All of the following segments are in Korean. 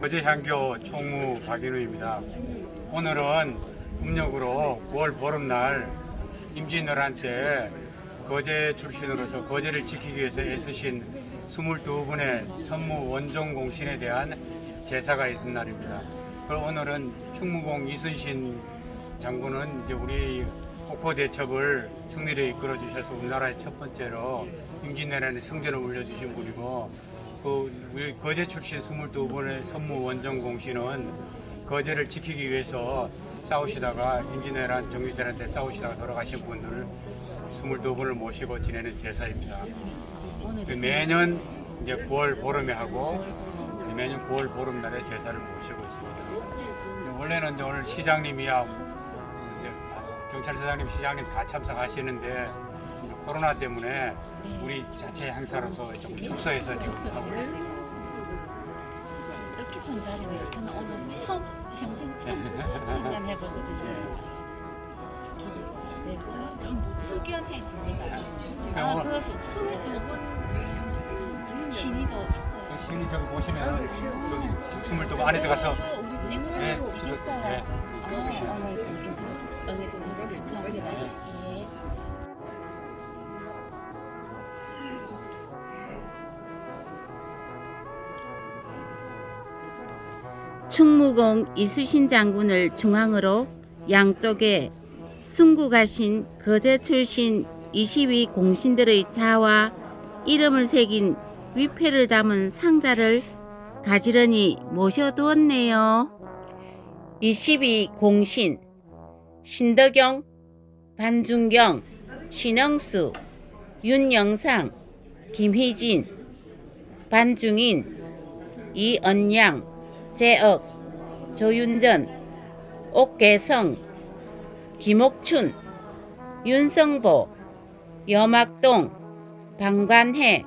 거제향교 총무 박인우입니다. 오늘은 음력으로 9월 보름날 임진왜란 때 거제 출신으로서 거제를 지키기 위해서 애쓰신 22분의 선무 원종 공신에 대한 제사가 있는 날입니다. 그리고 오늘은 충무공 이순신 장군은 이제 우리 폭포 대첩을 승리를 이끌어 주셔서 우리나라의 첫 번째로 임진왜란에 성전을 올려주신 분이고 그 우리 거제 출신 22분의 선무 원정 공신은 거제를 지키기 위해서 싸우시다가 임진왜란 정유재란 때 싸우시다가 돌아가신 분들 22분을 모시고 지내는 제사입니다. 그 매년 이제 9월 보름에 하고 매년 9월 보름날에 제사를 모시고 있습니다. 원래는 오늘 시장님이야 이제 경찰서장님, 시장님 다 참석하시는데 코로나 때문에 우리 자체 행사로서 좀 축소해서 지금 하고 있습니다. 뜻깊은 자리네요. 저는 오늘 처음 평생 처음 참관해보거든요. 네. 숙연해 줍니다. 아, 그 스물두 분 신이도 있어요. 신이 저기 보시면 여기 스물 두 안에 들어가서 우리 찍 네, 되겠어요. 네. 아, 오늘 이렇게 응해주셔서 감사합니다. 예. 충무공 이수신 장군을 중앙으로 양쪽에 순국하신 거제 출신 22 공신들의 자와 이름을 새긴 위패를 담은 상자를 가지런히 모셔두었네요. 22 공신 신덕영, 반중경, 신영수, 윤영상, 김희진, 반중인, 이언양, 재억, 조윤전, 옥계성, 김옥춘, 윤성보, 여막동, 방관해,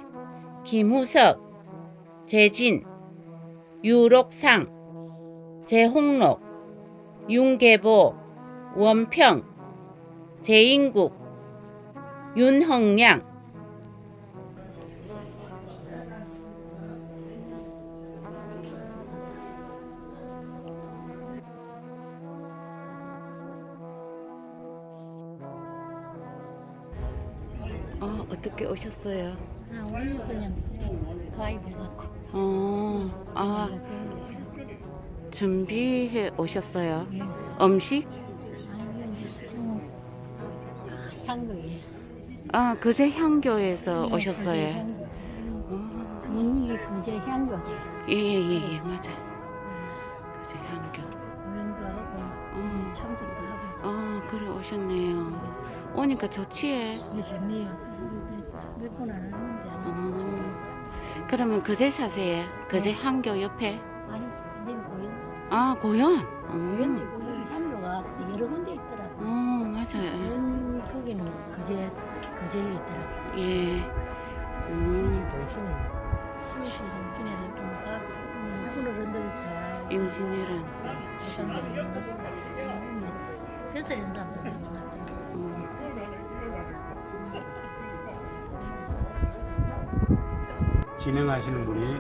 김후석, 재진, 유록상, 재홍록, 윤계보, 원평, 재인국, 윤형량, 어, 어떻게 오셨어요? 아, 우리 그냥 가입해갖고. 어, 아, 준비해 오셨어요? 예. 음식? 아니, 이제 좀 향거예. 아, 그제 향교에서 예, 오셨어요. 어, 문이 그제 향거대. 예, 예, 예, 예, 맞아. 그제 향교. 우연도 하고, 어, 참석도 하고. 어, 그래 오셨네요. 오니까 좋지에. 요즘이요. 몇번 안 하는 어, 그러면 그제 사세요? 그제 네. 향교 옆에? 아니, 내 고연. 아, 고현? 고연이 어, 고연 향교가 여러 군데 있더라고. 어 맞아요. 고연 거기는 그제, 그제에 있더라고. 예. 음, 정신은 수시 정신에 좀 각, 음, 푸르른 다. 임진왜란. 대상들이 있는 것 같다. 그래서 이런 사람들 있는 것 진행하시는 분이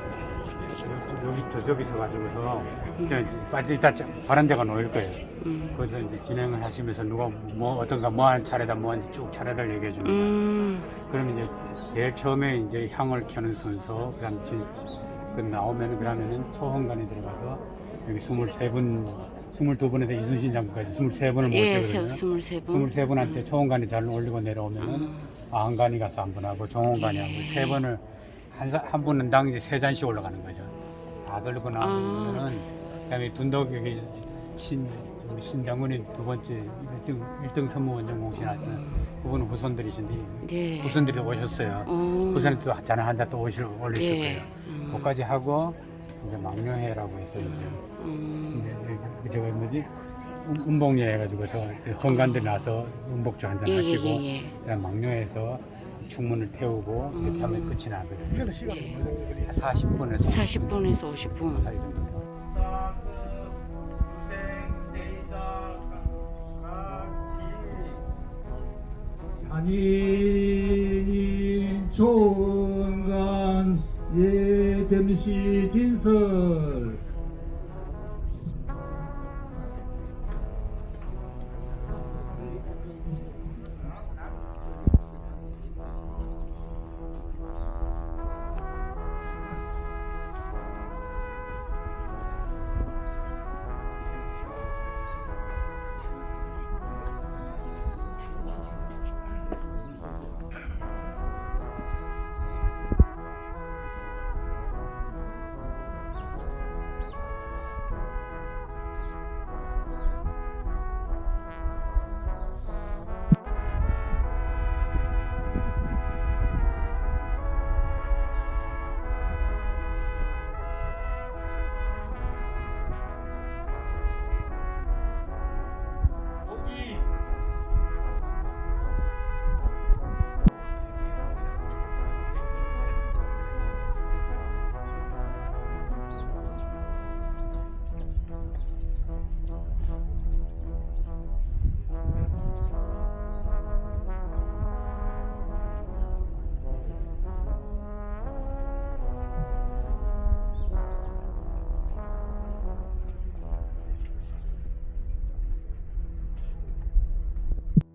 여기 저쪽에 있어가지고서 이제 빠져 이따 파란 데가 놓일 거예요. 음. 거기서 이제 진행을 하시면서 누가 뭐 어떤가 뭐 하는 차례다 뭐 하는지 쭉 차례를 얘기해 줍니다. 음. 그러면 이제 제일 처음에 이제 향을 켜는 순서, 그다음 진, 그 나오면 그러면은 초hon관에 들어가서 여기 23분, 22분에서 이순신 장군까지 23분을 예, 모시거든요. 23분. 23분한테 초hon관이 잘 올리고 내려오면은 아, 안간이 가서 한 번 하고 예. 세 번을 한, 사- 한 분당 이제 세 잔씩 올라가는 거죠. 다 들고 아. 나면은 그다음에 둔덕 여기 신 우리 신장군이 두 번째 1등, 1등 선무원정 공신하시는 그분은 후손들이신데 네. 후손들이 오셨어요. 어. 후손이 또 잔을 한잔 또 오실 올리실 네. 거예요. 음. 그까지 하고 이제 망령회라고 해서 이제 음. 이제 저거 뭐지 음- 음복례 해가지고서 헌관들 나서 음복주 한잔 예, 예, 하시고 예, 예. 그다음 망령에서 중문을 태우고 이렇게 하면 음. 끝이 나거든요. 그래서 정도 걸리죠? 40분에서 40분에서 50분. 사이 정도. 한인인 총간 예점시 진설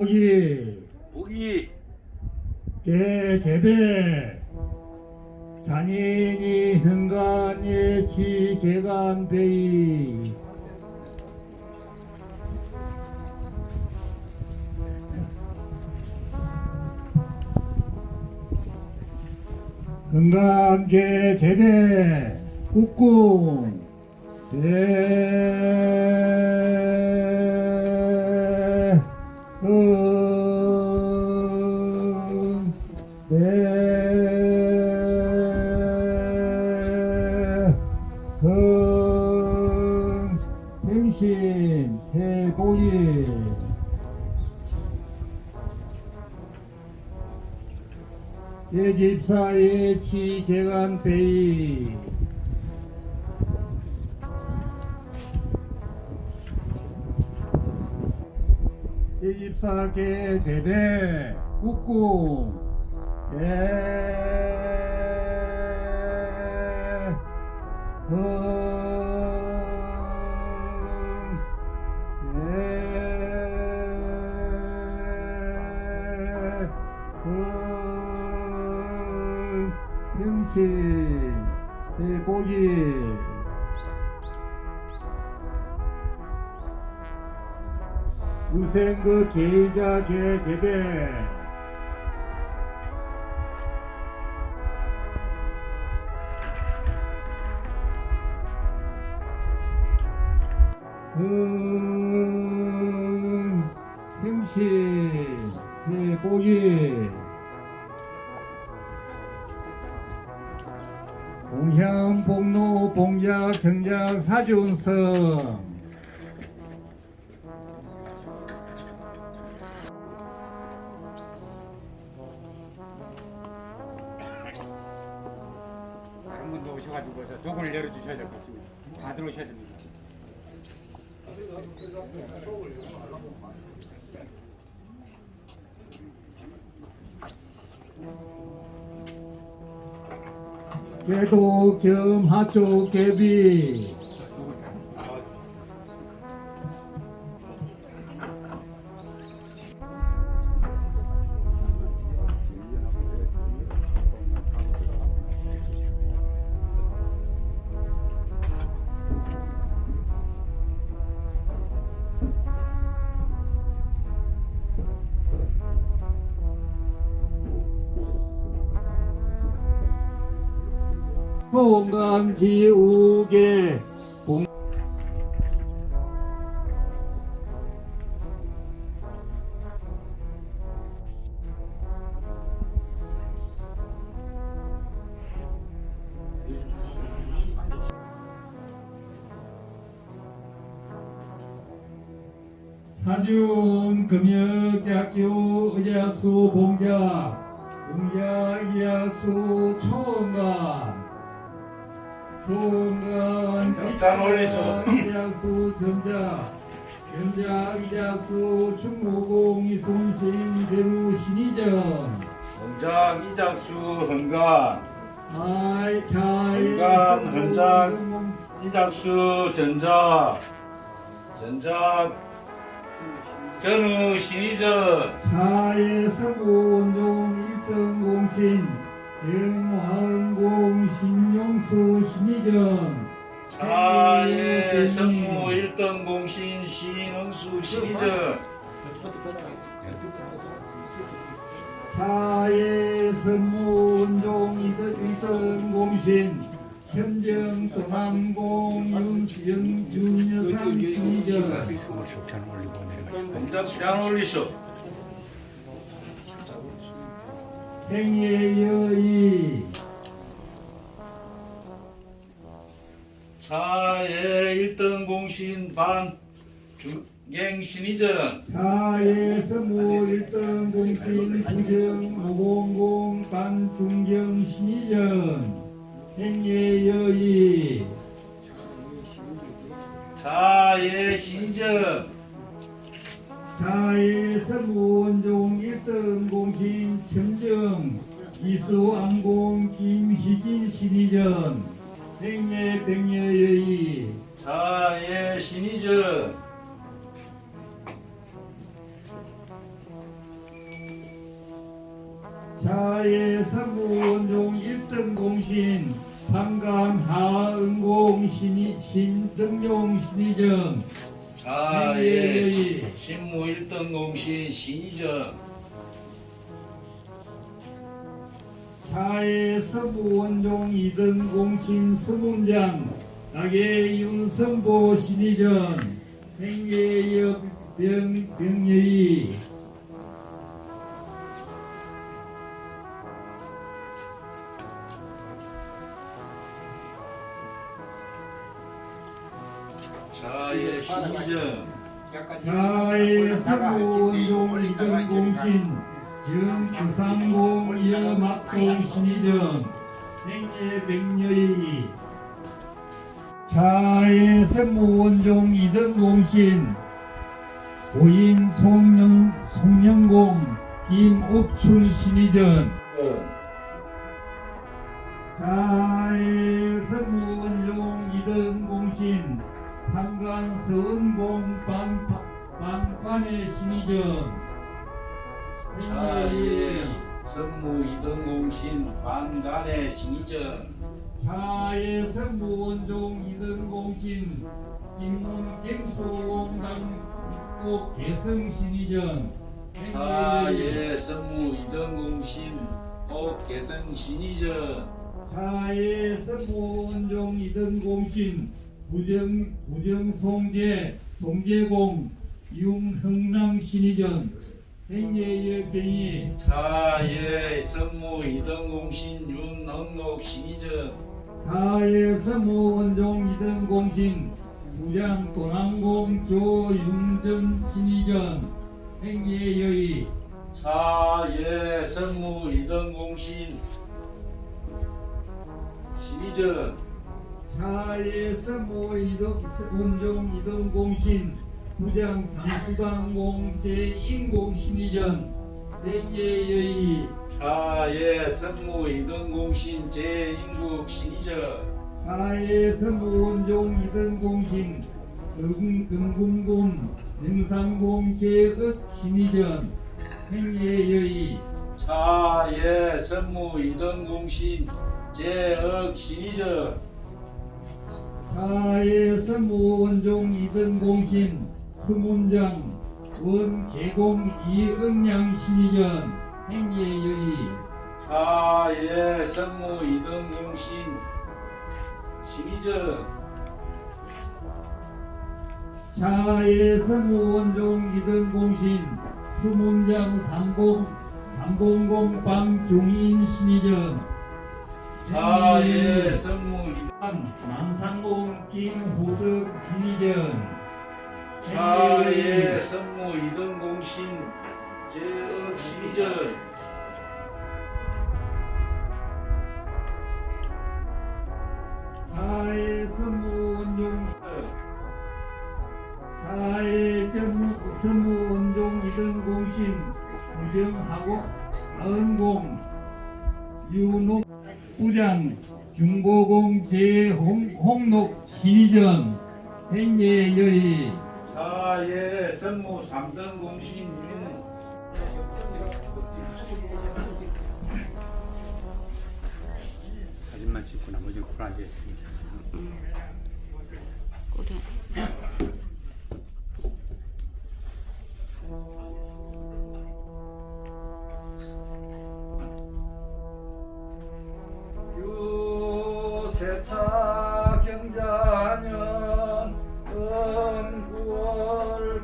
고기. 고기. 개 재배. 잔인이 흥간예 치개간배이. 흥간계 재배. 국궁 대 음, 행신, 대고인, 제집사의 치개간 베이, 제24개 재배 국궁 예. 음, 우생급 제자 개재배 음, 생신 대고기 공향 복로 봉작 정작 사준성 열어주셔야 될 것 같습니다. 다 들어오셔야 됩니다. 계독 겸 하쪽 개비 공간지우개. 공 사준 금역작교 의자수 봉자 공자 이약수 초원관 역산 올리수. 이약수 전자 전자 이약수 충무공 이순신 대무 신이전 원장 이작수 헌감 아이 차이 건강, 헌장. 이작수 전자 전자 전우 신의전 차의 성원종 일등 공신 정화은공 신용수 신이전. 차의 성무 1등 공신 신흥수 신의전. 차의 선무원종 일등 공신 천정 동안공 윤영 윤여상 신이전. 원장 수량 올리쇼 행의 여의 차의 1등 공신 반 신의전 차의 선무 일등 공신 부정 오공공 반 중경 신이전 행의 여의 차의 신전 차의 선무원종 1등 공신 청정 이수안공 김희진 신이전 행예 백여여의 차의 신의전. 차의 선무원종 1등 공신 방감 하은공 신이 신등용 신이전 차의 신무 1등 공신 신의전. 차의 선무원종 2등 공신 서문장 낙의 윤성보 신이전 행예역 병, 병여의 차의 신의전. 차의 선무원종 2등 공신. 정주상공 여막동 신이전. 행예 백여의 차의 선무원종 2등 공신. 고인 송영, 송영공 김옥춘 신이전. 차의 선무원종 2등 공신 판관 서은공 반, 반관의 신이전 차의 선무 2등 공신 반간의 신의전 차의 선무원종 2등 공신 김문 김수공 당국 개성 신이전 차의 선무 2등 공신 옥개성 신의전 차의 선무원종 2등 공신 부정 부정 송제 송제공 융흥랑 신이전 행예의 병이. 차의 선무 2등 공신 윤흥록 신의전 차의 선무 원종 2등 공신 부장 도남공 조윤전 신이전 행예의. 차의 선무 2등 공신 신의전 차의 선무 2등 원종 2등 공신 부장 상수당공 제 인공 신이전 행예의 차의 선무 2등 공신 제인국 신의전. 차의 선무 원종 2등 공신 금- 금궁군 능상공 제읍 신이전 행예의 차의 선무 2등 공신 제억 신의전 차의 선무원종 2등 공신 수문장 원계공 이응양 신이전 행예의 차의 선무 2등 공신 신의전. 차의 선무 원종 2등 공신 수문장 삼공 삼공공 방종인 신이전 아예. 성무 남산동 김호수 김희재은. 아예. 성무 이동공신 제어 김희재은. 사회 성무 원종 사회성모원종 이동공신 우정하고 아은공 유노 제홍록 신의전 행예여의 사예 선무 3등 공신 윤 사진만 찍고 나머지는 굴 앉아 있습니다. 그래.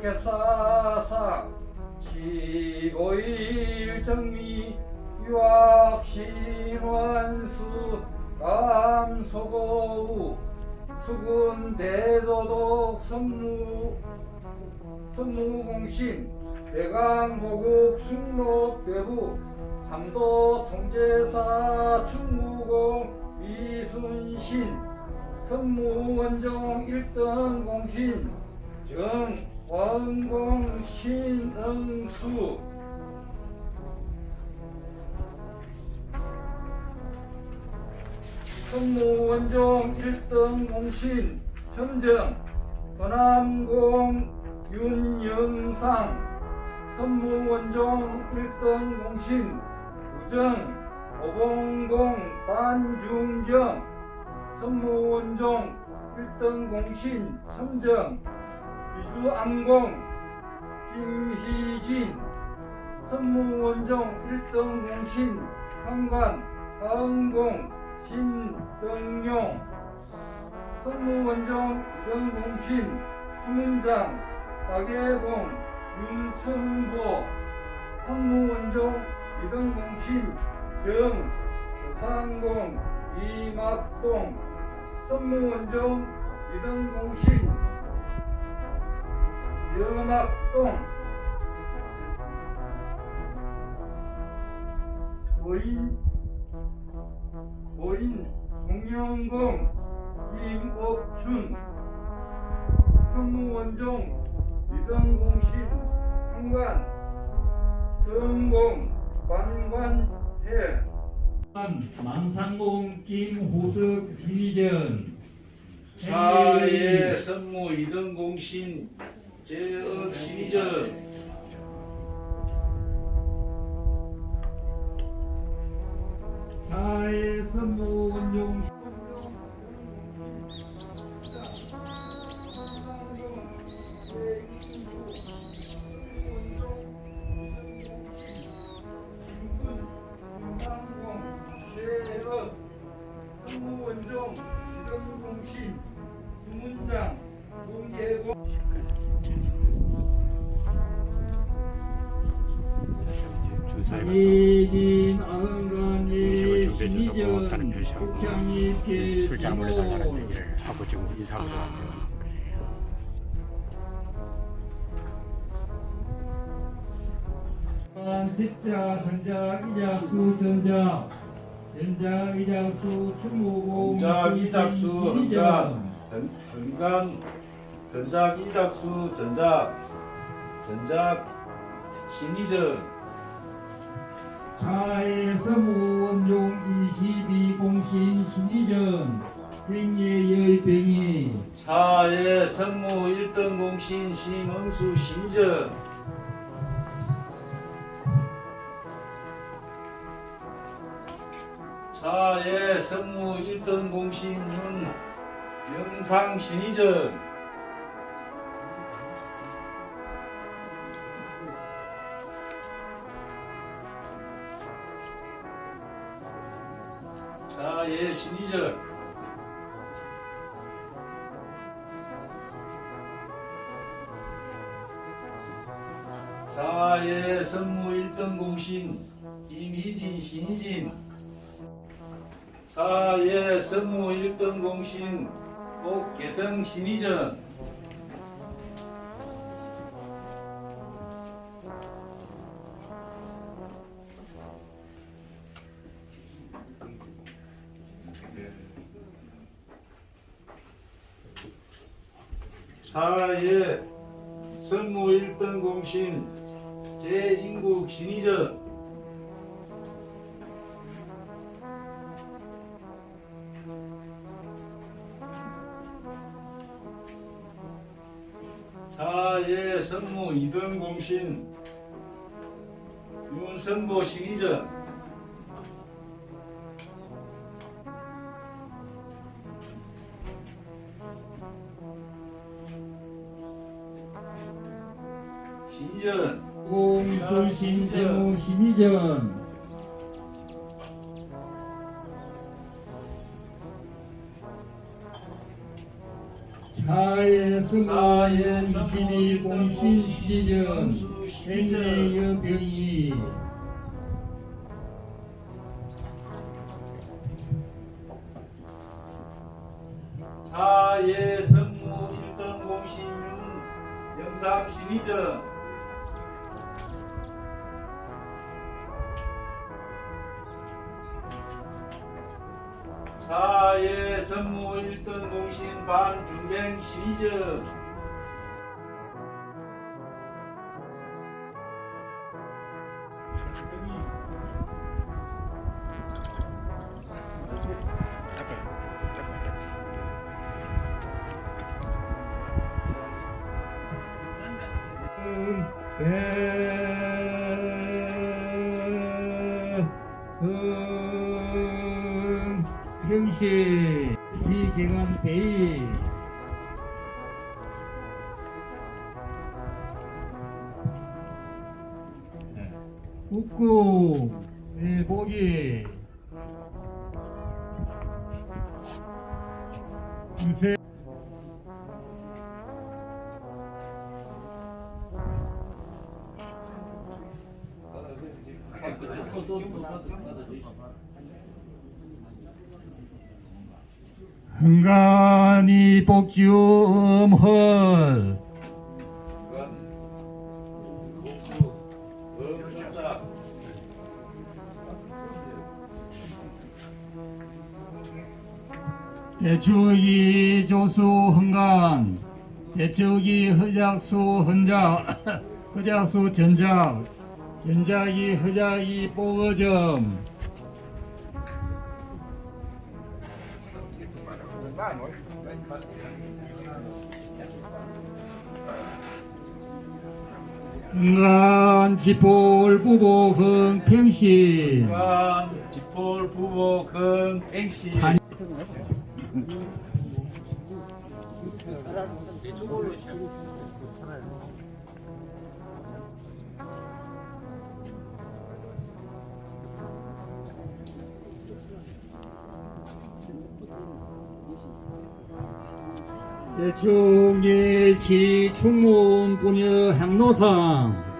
음구월 개사사 15일 정미 유학신원수 감소고우 수군 대도독 선무 선무공신 대강보국 숙록 대부 삼도 통제사 충무공 이순신 선무원종 1등 공신 정 원공 신응수. 선무원종 1등 공신 점정 건암공 윤영상. 선무원종 1등 공신 우정 오봉공 반중경. 선무원종 1등 공신 삼정 이수암공 김희진 선무원종 1등 공신 황관 사은공 신등용 선무원종 2등 공신 후문장 박예봉 윤승보 선무원종 2등 공신 정상공 이막동 선무원종 2등 공신 여막동. 고인 고인 송영공 김옥춘 선무원종 2등 공신 한관 성공 관관태 망상공 김호석 진의전. 사예 선무 2등 공신 제억 신의전 사의 선무원종 하고 지금 인사하고 들어왔네요. 아, 그래요. 직자 전자 이작수 전자 전자 이작수 충무공 전작 이작수 신의전 전- 전간 전작 이작수 전작. 전작 신의전. 차의 서무원종 22공신 신의전 행예의 병이 차의 선무 1등 공신 심흥수 신의전 차의 선무 1등 공신 윤 영상 신의전 차의 신의전 자의 선무 1등 공신 임희진 신희진 자의 선무 1등 공신 옥개성 신희전 자예 선무 이등 공신 윤선보 신의전. 신의전. 공수신정우 신의전 승무 승무 이신이 공신 신의전. 행례여 병이 자예 선무 일등 공신 윤 영상 신의전 자 예 선무 일등 공신 반중갱 신의전 웃고 일보기. 유세 흥간이 복주 대추기 조수 흥간 대추기 허작수 헌작 허작수 전작 전작이 허작이 뽀거점. 흥간 지폴 부보 흥평신. 관 지폴 부보 산- 대충 예치 충문 분여 향로상